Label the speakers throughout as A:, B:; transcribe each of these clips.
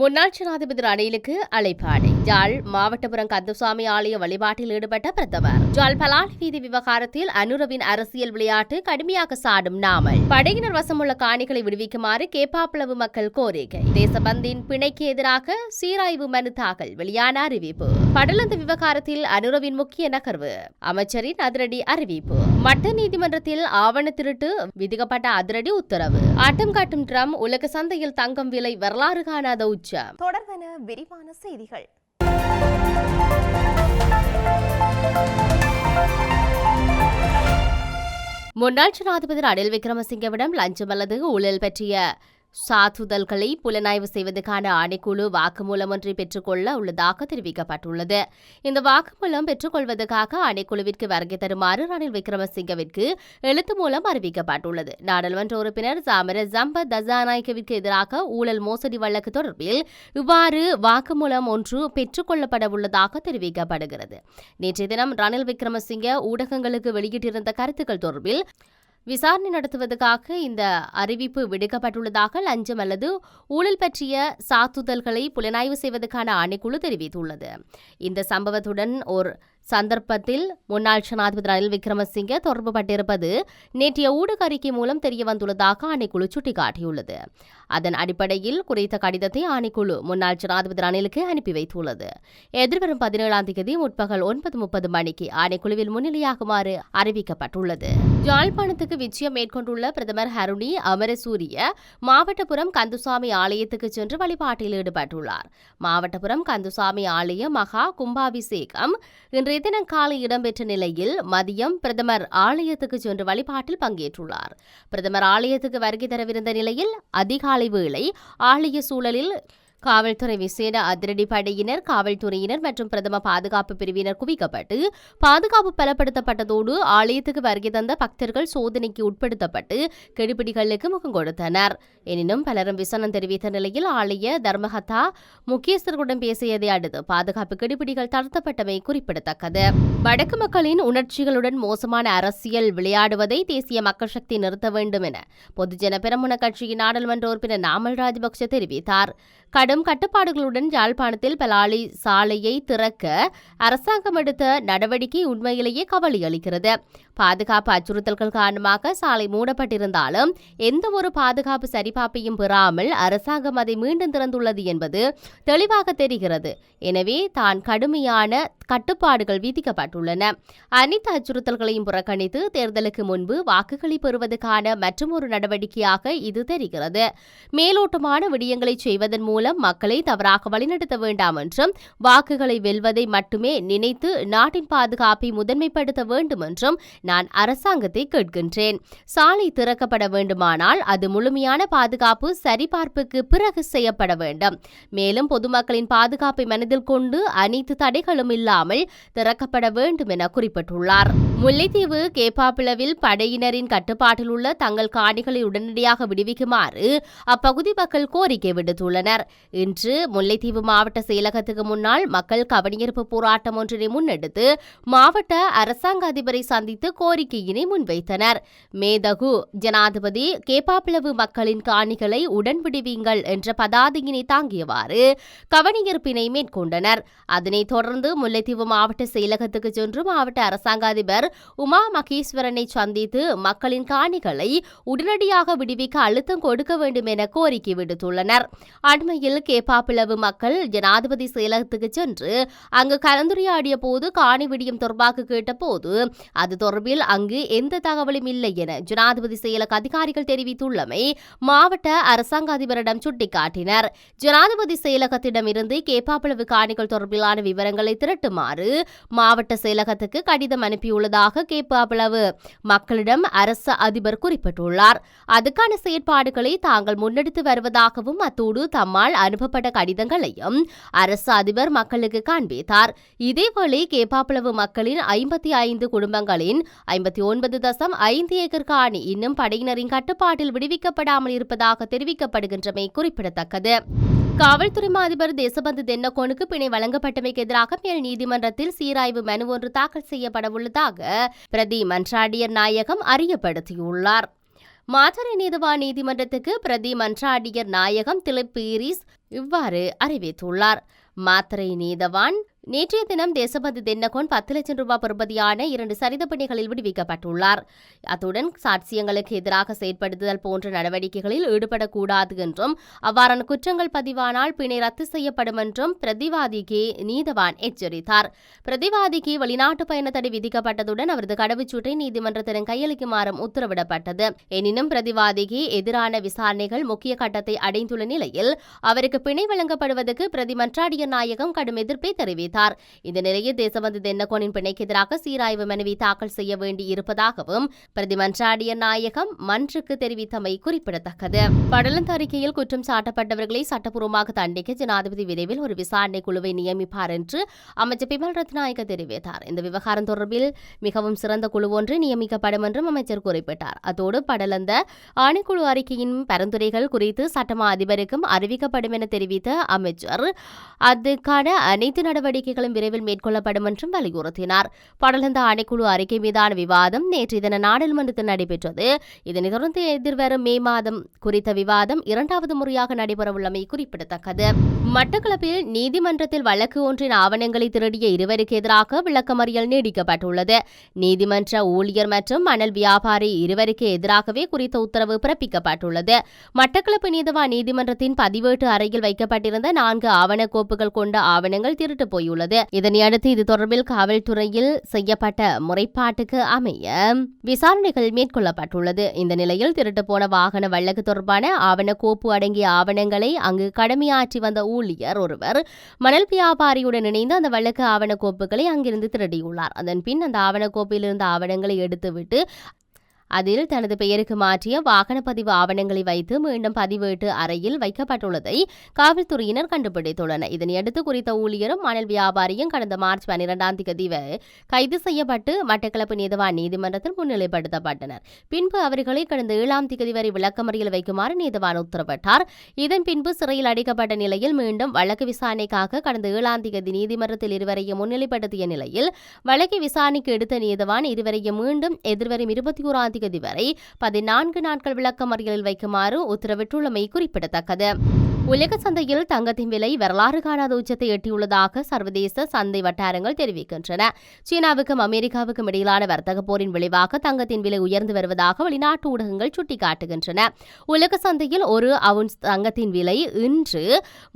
A: முன்னாள் ஜனாதிபதி ரணிலுக்கு அழைப்பாடு ஜாழ் மாவட்டபுரம் கந்தசுவாமி ஆலய வழிபாட்டில் ஈடுபட்ட பிரதமர். ஜாழ் பலாலி வீதி விவகாரத்தில் அனுரவின் அரசியல் விளையாட்டு கடுமையாக சாடும் நாமல். படையினர் வசமுள்ள காணிகளை விடுவிக்குமாறு கேப்பாப்பிளவு மக்கள் கோரிக்கை. தேசபந்தின் பிணைக்கு எதிராக சீராய்வு மனு தாக்கல் வெளியான அறிவிப்பு. படலந்து விவகாரத்தில் அனுரவின் முக்கிய நகர்வு. அமைச்சரின் அதிரடி அறிவிப்பு. மட்ட நீதிமன்றத்தில் ஆவண திருட்டு விதிக்கப்பட்ட அதிரடி உத்தரவு. ஆட்டம் காட்டும் ட்ரம் உலக சந்தையில் தங்கம் விலை வரலாறு காணாத உச்சம்
B: தொடர்வன விரிவான செய்திகள்.
A: முன்னாள் ஜனாதிபதி ரணில் விக்ரமசிங்கவிடம் லஞ்சம் அல்லது ஊழல் பற்றிய சாத்துதல்களை புலனாய்வு செய்வதற்கான ஆணைக்குழு வாக்குமூலம் ஒன்றை பெற்றுக்கொள்ள உள்ளதாக தெரிவிக்கப்பட்டுள்ளது. இந்த வாக்குமூலம் பெற்றுக்கொள்வதற்காக ஆணைக்குழுவிற்கு வருகை தருமாறு ரணில் விக்ரமசிங்கவிற்கு எழுத்து மூலம் அறிவிக்கப்பட்டுள்ளது. நாடாளுமன்ற உறுப்பினர் சாமர ஜம்ப தசாநாயக்கவிற்கு எதிராக ஊழல் மோசடி வழக்கு தொடர்பில் இவ்வாறு வாக்குமூலம் ஒன்று பெற்றுக்கொள்ளப்பட உள்ளதாக தெரிவிக்கப்படுகிறது. நேற்றைய தினம் ரணில் விக்ரமசிங்க ஊடகங்களுக்கு வெளியிட்டிருந்த கருத்துக்கள் தொடர்பில் விசாரணை நடத்துவதற்காக இந்த அறிவிப்பு விடுக்கப்பட்டுள்ளதாக லஞ்சம் அல்லது ஊழல் பற்றிய சாத்துதல்களை புலனாய்வு செய்வதற்கான ஆணைக்குழு தெரிவித்துள்ளது. இந்த சம்பவத்துடன் ஒரு சந்தர்ப்பத்தில் முன்னாள் ஜனாதிபதி ரணில் விக்ரமசிங்க தொடர்புபட்டிருப்பது நேற்றைய ஊடக அறிக்கை மூலம் தெரிய வந்துள்ளதாக ஆணைக்குழு சுட்டிக்காட்டியுள்ளது. அதன் அடிப்படையில் குறித்த கடிதத்தை ஆணைக்குழு முன்னாள் ஜனாதிபதி ரணிலுக்கு அனுப்பி வைத்துள்ளது. எதிர்வரும் பதினேழாம் தேதி முற்பகல் ஒன்பது முப்பது மணிக்கு ஆணைக்குழுவில் முன்னிலையாகுமாறு அறிவிக்கப்பட்டுள்ளது. யாழ்ப்பாணத்துக்கு விஜயம் மேற்கொண்டுள்ள பிரதமர் ஹருணி அமரசூரிய மாவட்டபுரம் கந்துசாமி ஆலயத்துக்கு சென்று வழிபாட்டில் ஈடுபட்டுள்ளார். மாவட்டபுரம் கந்துசாமி ஆலய மகா கும்பாபிஷேகம் இன்று இன்றைய தினம் காலை இடம்பெற்ற நிலையில் மதியம் பிரதமர் ஆலயத்துக்கு சென்று வழிபாட்டில் பங்கேற்றுள்ளார். பிரதமர் ஆலயத்துக்கு வருகை தரவிருந்த நிலையில் அதிகாலை வேளை ஆலய சூழலில் காவல்துறை விசேட அதிரடி படையினர் காவல்துறையினர் மற்றும் பிரதம பாதுகாப்பு பிரிவினர் குவிக்கப்பட்டு பாதுகாப்பு பலப்படுத்தப்பட்டதோடு ஆலயத்துக்கு வருகை தந்த பக்தர்கள் சோதனைக்கு உட்படுத்தப்பட்டு கெடுபிடிகளுக்கு முகம் கொடுத்தனர். எனினும் பலரும் விசனம் தெரிவித்த நிலையில் ஆலய தர்மகதா முக்கியஸ்தர்களுடன் பேசியதை அடுத்து பாதுகாப்பு கெடுபிடிகள் தளர்த்தப்பட்டமை குறிப்பிடத்தக்கது. வடக்கு மக்களின் உணர்ச்சிகளுடன் மோசமான அரசியல் விளையாடுவதை தேசிய மக்கள் சக்தி நிறுத்த வேண்டும் என பொதுஜன பெரமுன கட்சியின் நாடாளுமன்ற உறுப்பினர் நாமல் ராஜபக்ஷ தெரிவித்தார். கடும் கட்டுப்பாடுகளுடன் யாழ்ப்பாணத்தில் பலாலி சாலையை திறக்க அரசாங்கம் எடுத்த நடவடிக்கை உண்மையிலேயே கவலை அளிக்கிறது. பாதுகாப்பு அச்சுறுத்தல்கள் காரணமாக சாலை மூடப்பட்டிருந்தாலும் எந்த ஒரு பாதுகாப்பு சரிபார்ப்பையும் பெறாமல் அரசாங்கம் அதை மீண்டும் திறந்துள்ளது என்பது தெளிவாக தெரிகிறது. எனவே தான் கடுமையான கட்டுப்பாடுகள் விதிக்கப்பட்டுள்ளன. அனைத்து அச்சுறுத்தல்களையும் புறக்கணித்து தேர்தலுக்கு முன்பு வாக்குகளை பெறுவதற்கான மற்றொரு நடவடிக்கையாக இது தெரிகிறது. மேலோட்டமான விடயங்களை செய்வதன் மூலம் மக்களை தவறாக வழிநடத்த வேண்டாம் என்றும் வாக்குகளை வெல்வதை மட்டுமே நினைத்து நாட்டின் பாதுகாப்பை முதன்மைப்படுத்த வேண்டும் என்றும் நான் அரசாங்கத்தை கேட்கின்றேன். சாலை திறக்கப்பட வேண்டுமானால் அது முழுமையான பாதுகாப்பு சரிபார்ப்புக்கு பிறகு செய்யப்பட வேண்டும். மேலும் பொதுமக்களின் பாதுகாப்பை மனதில் கொண்டு அனைத்து தடைகளும் இல்லாமல் திறக்கப்பட வேண்டும் என குறிப்பிட்டுள்ளார். முல்லைத்தீவு கேப்பாப்பிளவில் படையினரின் கட்டுப்பாட்டில் உள்ள தங்கள் காணிகளை உடனடியாக விடுவிக்குமாறு அப்பகுதி மக்கள் கோரிக்கை விடுத்துள்ளனர். இன்று முல்லைத்தீவு மாவட்ட செயலகத்துக்கு முன்னால் மக்கள் கவனியர்ப்பு போராட்டம் ஒன்றினை முன்னெடுத்து மாவட்ட அரசாங்க அதிபரை சந்தித்து கோரிக்கையினை முன்வைத்தனர். மேதகு ஜனாதிபதி கேப்பாப்பிளவு மக்களின் காணிகளை உடன் விடுவீங்கள் என்ற பதாதையினை தாங்கியவாறு கவனியிருப்பினை மேற்கொண்டனர். அதனைத் தொடர்ந்து முல்லைத்தீவு மாவட்ட செயலகத்துக்கு சென்று மாவட்ட அரசாங்க அதிபர் உமா மகேஸ்வரனை சந்தித்து மக்களின் காணிகளை உடனடியாக விடுவிக்க அழுத்தம் கொடுக்க வேண்டும் என கோரிக்கை விடுத்துள்ளனர். அண்மையில் கேப்பாப்பிளவு மக்கள் ஜனாதிபதி செயலகத்துக்கு சென்று அங்கு கலந்துரையாடிய போது காணி விடியும் தொடர்பாக கேட்டபோது அது தொடர்பில் அங்கு எந்த தகவலும் இல்லை என ஜனாதிபதி செயலக அதிகாரிகள் தெரிவித்துள்ளமை மாவட்ட அரசாங்க அதிபரிடம் சுட்டிக்காட்டினர். ஜனாதிபதி செயலகத்திடமிருந்து கேப்பாப்பிளவு காணிகள் தொடர்பிலான விவரங்களை திரட்டுமாறு மாவட்ட செயலகத்துக்கு கடிதம் அனுப்பியுள்ளதாக கேப்பாப்பிளவு. மக்களிடம் அரச அதிபர் குறிப்பிட்டுள்ளார். அதுக்கான செயற்பாடுகளை தாங்கள் முன்னெடுத்து வருவதாகவும் அத்தோடு தம்மால் அனுப்பப்பட்ட கடிதங்களையும் அரசு அதிபர் மக்களுக்கு காண்பித்தார். இதேவேளை கேப்பாப்பிளவு மக்களின் ஐம்பத்தி ஐந்து குடும்பங்களின் ஐம்பத்தி ஒன்பது தசம் ஐந்து ஏக்கர் காணி இன்னும் படையினரின் கட்டுப்பாட்டில் விடுவிக்கப்படாமல் இருப்பதாக தெரிவிக்கப்படுகின்றமை குறிப்பிடத்தக்கது. காவல்துறை அதிபர் தேசபந்து தென்னகோனுக்கு பிணை வழங்கப்பட்டமைக்கு எதிராக மேல் நீதிமன்றத்தில் சீராய்வு மனு ஒன்று தாக்கல் செய்யப்படவுள்ளதாக பிரதி மன்றாடியர் நாயகம் அறியப்படுத்தியுள்ளார். மாத்தறை நீதவா நீதிமன்றத்துக்கு பிரதி மன்றாடியர் நாயகம் திலிப் பீரிஸ் இவ்வாறு அறிவித்துள்ளார். மாத்திரை நீதவான் நேற்றைய தினம் தேசபந்து தென்னகோன் பத்து லட்சம் ரூபாய் பெறுமதியான இரண்டு சரித பிணைகளில் விடுவிக்கப்பட்டுள்ளார். அத்துடன் சாட்சியங்களுக்கு எதிராக செயற்படுத்துதல் போன்ற நடவடிக்கைகளில் ஈடுபடக்கூடாது என்றும் அவ்வாறான குற்றங்கள் பதிவானால் பிணை ரத்து செய்யப்படும் என்றும் பிரதிவாதிக்கு நீதவான் எச்சரித்தார். பிரதிவாதிக்கு வெளிநாட்டு பயண தடை விதிக்கப்பட்டதுடன் அவரது கடவுச்சூட்டை நீதிமன்றத்திடம் கையளிக்குமாறும் உத்தரவிடப்பட்டது. எனினும் பிரதிவாதிக்கு எதிரான விசாரணைகள் முக்கிய கட்டத்தை அடைந்துள்ள நிலையில் அவருக்கு பிணை வழங்கப்படுவதற்கு பிரதி மன்றாடிய நாயகம் கடும் எதிர்ப்பை தெரிவித்தார். இந்த நிலையில் தேசபந்து தென்னகோனின் பிணைக்கு எதிராக சீராய்வு மனுவை தாக்கல் செய்ய வேண்டி இருப்பதாகவும் பிரதி நாயகம் மன்றுக்கு தெரிவித்தமை குறிப்பிடத்தக்கது. படலந்த அறிக்கையில் குற்றம் சாட்டப்பட்டவர்களை சட்டப்பூர்வமாக தண்டிக்க ஜனாதிபதி விரைவில் ஒரு விசாரணை குழுவை நியமிப்பார் என்று அமைச்சர் பிமல் ரத்நாயக்க தெரிவித்தார். இந்த விவகாரம் தொடர்பில் மிகவும் சிறந்த குழு ஒன்று நியமிக்கப்படும் என்றும் அமைச்சர் குறிப்பிட்டார். அத்தோடு படலந்த ஆணைக்குழு அறிக்கையின் பரிந்துரைகள் குறித்து சட்டமா அதிபருக்கும் அறிவிக்கப்படும் என தெரிவித்த அமைச்சர் அதுக்கான அனைத்து நடவடிக்கை நடவடிக்கைகளும் விரைவில் மேற்கொள்ளப்படும் என்றும் வலியுறுத்தினார். படலந்த ஆணைக்குழு அறிக்கை மீதான விவாதம் நேற்று இதன நாடாளுமன்றத்தில் நடைபெற்றது. இதனைத் தொடர்ந்து எதிர்வரும் மே மாதம் குறித்த விவாதம் இரண்டாவது முறையாக நடைபெறவுள்ளமை குறிப்பிடத்தக்கது. மட்டக்களப்பில் நீதிமன்றத்தில் வழக்கு ஒன்றின் ஆவணங்களை திருடிய இருவருக்கு எதிராக விளக்கமறியல் நீடிக்கப்பட்டுள்ளது. நீதிமன்ற ஊழியர் மற்றும் மணல் வியாபாரி இருவருக்கு எதிராகவே குறித்த உத்தரவு பிறப்பிக்கப்பட்டுள்ளது. மட்டக்களப்பு நீதவா நீதிமன்றத்தின் பதிவேட்டு அறையில் வைக்கப்பட்டிருந்த நான்கு ஆவண கோப்புகள் கொண்ட ஆவணங்கள் திருட்டு போயுள்ளது இதனையடுத்து இது தொடர்பில் காவல்துறையில் செய்யப்பட்ட முறைப்பாட்டுக்கு அமைய விசாரணைகள் மேற்கொள்ளப்பட்டுள்ளது. இந்த நிலையில் திருட்டு போன வாகன வழக்கு தொடர்பான ஆவண கோப்பு அடங்கிய ஆவணங்களை அங்கு கடமையாற்றி வந்த ஊழியர் ஒருவர் மணல் வியாபாரியுடன் இணைந்து அந்த வழக்கு ஆவண கோப்புகளை அங்கிருந்து திருடியுள்ளார். அதன் பின் அந்த ஆவண கோப்பில் இருந்த ஆவணங்களை எடுத்துவிட்டு அதில் தனது பெயருக்கு மாற்றிய வாகன பதிவு ஆவணங்களை வைத்து மீண்டும் பதிவேட்டு அறையில் வைக்கப்பட்டுள்ளதை காவல்துறையினர் கண்டுபிடித்துள்ளனர். இதனையடுத்து குறித்த ஊழியரும் மணல் வியாபாரியும் கடந்த மார்ச் பனிரெண்டாம் தேதி கைது செய்யப்பட்டு மட்டக்களப்பு நீதவான் நீதிமன்றத்தில் முன்னிலைப்படுத்தப்பட்டனர். பின்பு அவர்களை கடந்த ஏழாம் தேதி வரை விளக்கமறியல் வைக்குமாறு நீதவான் உத்தரவிட்டார். இதன் பின்பு சிறையில் அடைக்கப்பட்ட நிலையில் மீண்டும் வழக்கு விசாரணைக்காக கடந்த ஏழாம் தேதி நீதிமன்றத்தில் இருவரையும் முன்னிலைப்படுத்திய நிலையில் வழக்கு விசாரணைக்கு எடுத்த நீதவான் இருவரையும் மீண்டும் எதிர்வரும் இருபத்தி ஓராம் தேதி வரை பதினான்கு நாட்கள் விளக்கமறியலில் வைக்குமாறு உத்தரவிட்டுள்ளமை குறிப்பிடத்தக்கது. உலக சந்தையில் தங்கத்தின் விலை வரலாறு காணாத உச்சத்தை எட்டியுள்ளதாக சர்வதேச சந்தை வட்டாரங்கள் தெரிவிக்கின்றன. சீனாவுக்கும் அமெரிக்காவுக்கும் இடையிலான வர்த்தக போரின் விளைவாக தங்கத்தின் விலை உயர்ந்து வருவதாக வெளிநாட்டு ஊடகங்கள் சுட்டிக்காட்டுகின்றன. உலக சந்தையில் ஒரு அவுன்ஸ் தங்கத்தின் விலை இன்று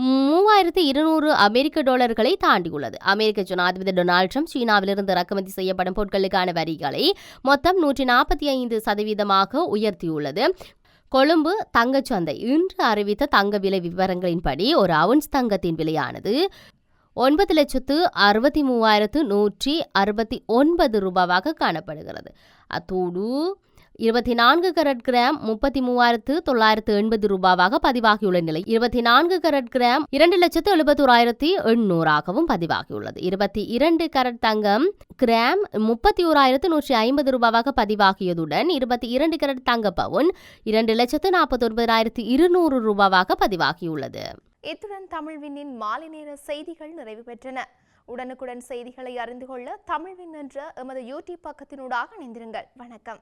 A: மூவாயிரத்து இருநூறு அமெரிக்க டாலர்களை தாண்டியுள்ளது. அமெரிக்க ஜனாதிபதி டொனால்ட் ட்ரம்ப் சீனாவிலிருந்து இறக்குமதி செய்யப்படும் பொருட்களுக்கான வரிகளை மொத்தம் நூற்றி நாற்பத்தி ஐந்து சதவீதமாக உயர்த்தியுள்ளது. கொழும்பு தங்கச்சந்தை. இன்று அறிவித்த தங்க விலை விவரங்களின்படி ஒரு அவுன்ஸ் தங்கத்தின் விலையானது ஒன்பது லட்சத்து அறுபத்தி மூவாயிரத்து நூற்றி அறுபத்தி ஒன்பது ரூபாவாக காணப்படுகிறது. அத்தோடு இருபத்தி நான்கு கரட் கிராம் முப்பத்தி மூவாயிரத்து தொள்ளாயிரத்து எண்பது ரூபாவாக பதிவாகியுள்ள நிலை. இருபத்தி நான்கு கரட் கிராம் இரண்டு லட்சத்து எழுபத்தோராயிரத்தி எண்ணூறாகவும் பதிவாகியுள்ளது. இருபத்தி இரண்டு கரட் தங்கம் கிராம் முப்பத்தி ஓராயிரத்து நூற்றி ஐம்பது ரூபாவாக பதிவாகியதுடன் இருபத்தி இரண்டு கரட் தங்க பவுன் இரண்டு லட்சத்து நாற்பத்தி ஒன்பதாயிரத்து இருநூறு ரூபாவாக பதிவாகியுள்ளது.
B: இத்துடன் தமிழ்வினின் மாலை நேர செய்திகள் நிறைவு பெற்றன. உடனுக்குடன் செய்திகளை அறிந்து கொள்ள தமிழ்வின் என்ற எமது யூடியூப் பக்கத்தினூடாக இணைந்திருங்கள். வணக்கம்.